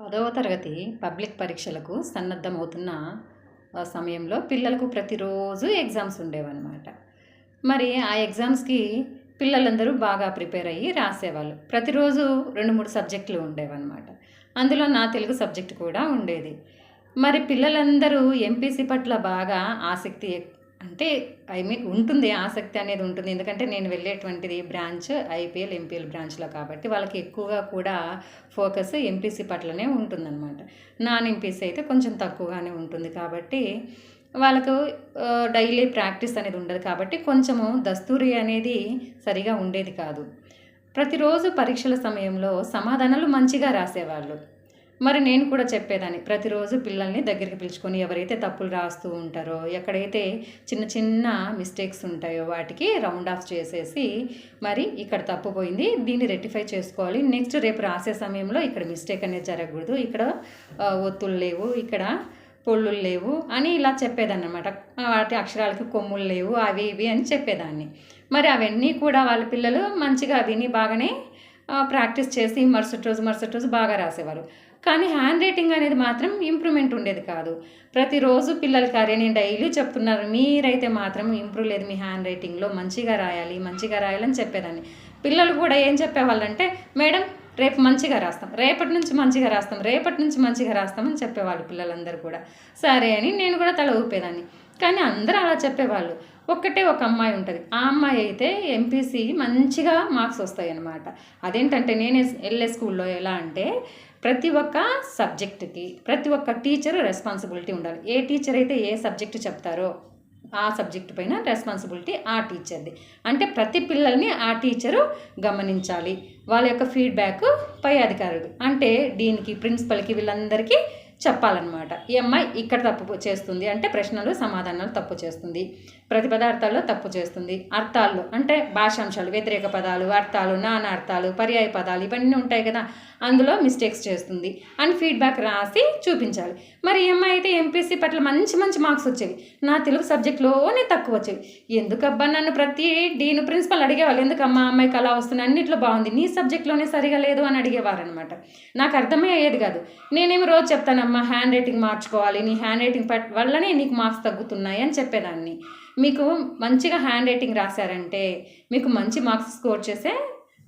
పదవ తరగతి పబ్లిక్ పరీక్షలకు సన్నద్ధమవుతున్న సమయంలో పిల్లలకు ప్రతిరోజు ఎగ్జామ్స్ ఉండేవన్నమాట. మరి ఆ ఎగ్జామ్స్కి పిల్లలందరూ బాగా ప్రిపేర్ అయ్యి రాసేవాళ్ళు. ప్రతిరోజు రెండు మూడు సబ్జెక్టులు ఉండేవన్నమాట. అందులో నా తెలుగు సబ్జెక్ట్ కూడా ఉండేది. మరి పిల్లలందరూ ఎంపీసీ పట్ల బాగా ఆసక్తి అంటే ఐ మీన్ ఉంటుంది ఆసక్తి అనేది ఉంటుంది. ఎందుకంటే నేను వెళ్ళేటువంటిది బ్రాంచ్ ఐపీఎల్ ఎంపీఎల్ బ్రాంచ్లో కాబట్టి వాళ్ళకి ఎక్కువగా కూడా ఫోకస్ ఎంపీసీ పట్లనే ఉంటుందన్నమాట. నాన్ ఎంపీసీ అయితే కొంచెం తక్కువగానే ఉంటుంది కాబట్టి వాళ్ళకు డైలీ ప్రాక్టీస్ అనేది ఉండదు కాబట్టి కొంచెము దస్తూరి అనేది సరిగా ఉండేది కాదు. ప్రతిరోజు పరీక్షల సమయంలో సమాధానాలు మంచిగా రాసేవాళ్ళు. మరి నేను కూడా చెప్పేదాన్ని. ప్రతిరోజు పిల్లల్ని దగ్గరికి పిలుచుకొని ఎవరైతే తప్పులు రాస్తూ ఉంటారో ఎక్కడైతే చిన్న చిన్న మిస్టేక్స్ ఉంటాయో వాటికి రౌండ్ ఆఫ్ చేసేసి మరి ఇక్కడ తప్పు పోయింది దీన్ని రెక్టిఫై చేసుకోవాలి. నెక్స్ట్ రేపు రాసే సమయంలో ఇక్కడ మిస్టేక్ అనేది జరగకూడదు. ఇక్కడ ఒత్తులు లేవు ఇక్కడ పొళ్ళు లేవు అని ఇలా చెప్పేదాన్ని అనమాట వాటి అక్షరాలకి కొమ్ములు లేవు అవి ఇవి అని చెప్పేదాన్ని. మరి అవన్నీ కూడా వాళ్ళ పిల్లలు మంచిగా విని బాగానే ప్రాక్టీస్ చేసి మరుసటి రోజు మరుసటి రోజు బాగా రాసేవారు. కానీ హ్యాండ్ రైటింగ్ అనేది మాత్రం ఇంప్రూవ్మెంట్ ఉండేది కాదు. ప్రతిరోజు పిల్లలకి అరే నేను డైలీ చెప్తున్నారు. మీరైతే మాత్రం ఇంప్రూవ్ లేదు మీ హ్యాండ్ రైటింగ్లో మంచిగా రాయాలి మంచిగా రాయాలని చెప్పేదాన్ని. పిల్లలు కూడా ఏం చెప్పేవాళ్ళంటే మేడం రేపు మంచిగా రాస్తాం. రేపటి నుంచి మంచిగా రాస్తాం. రేపటి నుంచి మంచిగా రాస్తామని చెప్పేవాళ్ళు పిల్లలందరూ కూడా. సరే అని నేను కూడా తల ఊపేదాన్ని. కానీ అందరూ అలా చెప్పేవాళ్ళు. ఒక్కటే ఒక అమ్మాయి ఉంటుంది. ఆ అమ్మాయి అయితే ఎంపీసీ మంచిగా మార్క్స్ వస్తాయి అన్నమాట అదేంటంటే నేను వెళ్ళే స్కూల్లో ఎలా అంటే ప్రతి ఒక్క సబ్జెక్టుకి ప్రతి ఒక్క టీచర్ రెస్పాన్సిబిలిటీ ఉండాలి. ఏ టీచర్ అయితే ఏ సబ్జెక్టు చెప్తారో ఆ సబ్జెక్ట్ పైన రెస్పాన్సిబిలిటీ ఆ టీచర్ది. అంటే ప్రతి పిల్లల్ని ఆ టీచరు గమనించాలి. వాళ్ళ యొక్క ఫీడ్బ్యాక్ పై అధికారులు అంటే డీన్కి ప్రిన్సిపల్కి వీళ్ళందరికీ చెప్పాలన్నమాట. ఈ అమ్మాయి ఇక్కడ తప్పు చేస్తుంది అంటే ప్రశ్నలు సమాధానాలు తప్పు చేస్తుంది. ప్రతి పదార్థాల్లో తప్పు చేస్తుంది. అర్థాల్లో అంటే భాషాంశాలు వ్యతిరేక పదాలు అర్థాలు నానార్థాలు పర్యాయ పదాలు ఇవన్నీ ఉంటాయి కదా. అందులో మిస్టేక్స్ చేస్తుంది. అని ఫీడ్బ్యాక్ రాసి చూపించాలి. మరి ఈ అమ్మాయి అయితే ఎంపీసీ పట్ల మంచి మంచి మార్క్స్ వచ్చేవి. నా తెలుగు సబ్జెక్ట్లోనే తక్కువ వచ్చేవి. ఎందుకబ్బా నన్ను ప్రతి డీన్ ప్రిన్సిపల్ అడిగేవాళ్ళు? ఎందుకమ్మా అమ్మాయికి అలా వస్తుంది అన్నిట్లో బాగుంది? నీ సబ్జెక్ట్లోనే సరిగా లేదు అని అడిగేవారు అనమాట నాకు అర్థమయ్యేది కాదు. నేనేమి రోజు చెప్తాను అమ్మ హ్యాండ్ రైటింగ్ మార్చుకోవాలి నీ హ్యాండ్ రైటింగ్ పట్ వల్లనే నీకు మార్క్స్ తగ్గుతున్నాయి అని చెప్పేదాన్ని. మీకు మంచిగా హ్యాండ్ రైటింగ్ రాశారంటే మీకు మంచి మార్క్స్ స్కోర్ చేసే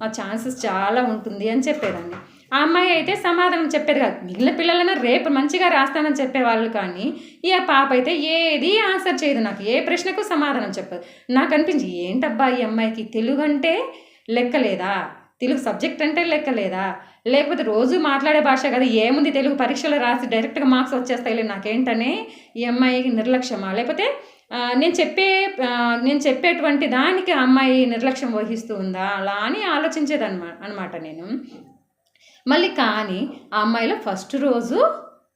ఆ ఛాన్సెస్ చాలా ఉంటుంది అని చెప్పేదాన్ని. ఆ అమ్మాయి అయితే సమాధానం చెప్పేది కాదు. మిగిలిన పిల్లలను రేపు మంచిగా రాస్తానని చెప్పేవాళ్ళు కానీ ఈ పాప అయితే ఏది ఆన్సర్ చేయదు నాకు. ఏ ప్రశ్నకు సమాధానం చెప్పదు. నాకు అనిపించి ఏంటబ్బా ఈ అమ్మాయికి తెలుగు అంటే లెక్కలేదా? తెలుగు సబ్జెక్ట్ అంటే లెక్కలేదా లేకపోతే రోజు మాట్లాడే భాష కదా ఏముంది తెలుగు పరీక్షలు రాసి డైరెక్ట్గా మార్క్స్ వచ్చేస్తాయిలే నాకేంటనే ఈ అమ్మాయికి నిర్లక్ష్యమా? లేకపోతే నేను చెప్పే నేను చెప్పేటువంటి దానికి అమ్మాయి నిర్లక్ష్యం వహిస్తూ ఉందా? అలా అని ఆలోచించేదన్నమా అనమాట నేను. మళ్ళీ కానీ ఆ అమ్మాయిలో ఫస్ట్ రోజు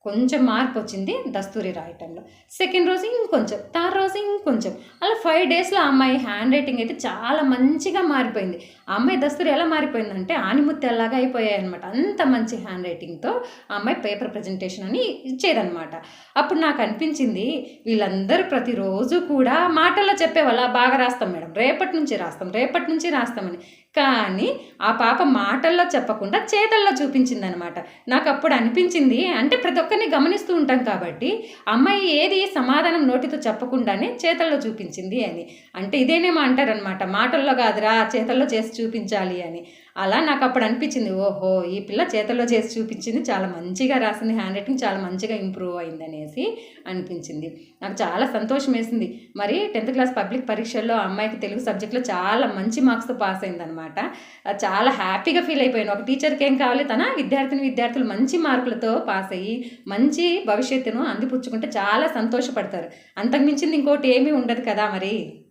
కొంచెం మార్పు వచ్చింది దస్తూరి రాయటంలో. సెకండ్ రోజు ఇంకొంచెం థర్డ్ రోజు ఇంకొంచెం. అలా ఫైవ్ డేస్లో అమ్మాయి హ్యాండ్ రైటింగ్ అయితే చాలా మంచిగా మారిపోయింది. ఆ అమ్మాయి దస్తూరి ఎలా మారిపోయిందంటే ఆనిముత్యాలాగా అయిపోయాయి అనమాట అంత మంచి హ్యాండ్ రైటింగ్తో ఆ అమ్మాయి పేపర్ ప్రజెంటేషన్ అని ఇచ్చేదనమాట అప్పుడు నాకు అనిపించింది వీళ్ళందరూ ప్రతిరోజు కూడా మాటల్లో చెప్పేవాళ్ళు బాగా రాస్తాం మేడం. రేపటి నుంచి రాస్తాం రేపటి నుంచి రాస్తామని. కానీ ఆ పాప మాటల్లో చెప్పకుండా చేతల్లో చూపించింది అనమాట నాకు అప్పుడు అనిపించింది అంటే ప్రతి ఒక్కరిని గమనిస్తూ ఉంటాం కాబట్టి అమ్మాయి ఏది సమాధానం నోటితో చెప్పకుండానే చేతల్లో చూపించింది అని. అంటే ఇదేనేమో అంటారనమాట మాటల్లో కాదురా చేతల్లో చేసి చూపించాలి అని. అలా నాకు అప్పుడు అనిపించింది ఓహో ఈ పిల్ల చేతల్లో చేసి చూపించింది చాలా మంచిగా రాసింది హ్యాండ్ రైటింగ్ చాలా మంచిగా ఇంప్రూవ్ అయింది అనేసి అనిపించింది. నాకు చాలా సంతోషం వేసింది మరి టెన్త్ క్లాస్ పబ్లిక్ పరీక్షల్లో అమ్మాయికి తెలుగు సబ్జెక్ట్లో చాలా మంచి మార్క్స్తో పాస్ అయిందనమాట చాలా హ్యాపీగా ఫీల్ అయిపోయాను. ఒక టీచర్కి ఏం కావాలి తన విద్యార్థిని విద్యార్థులు మంచి మార్కులతో పాస్ అయ్యి మంచి భవిష్యత్తును అందిపుచ్చుకుంటే చాలా సంతోషపడతారు. అంతకు మించింది ఇంకోటి ఏమీ ఉండదు కదా మరి?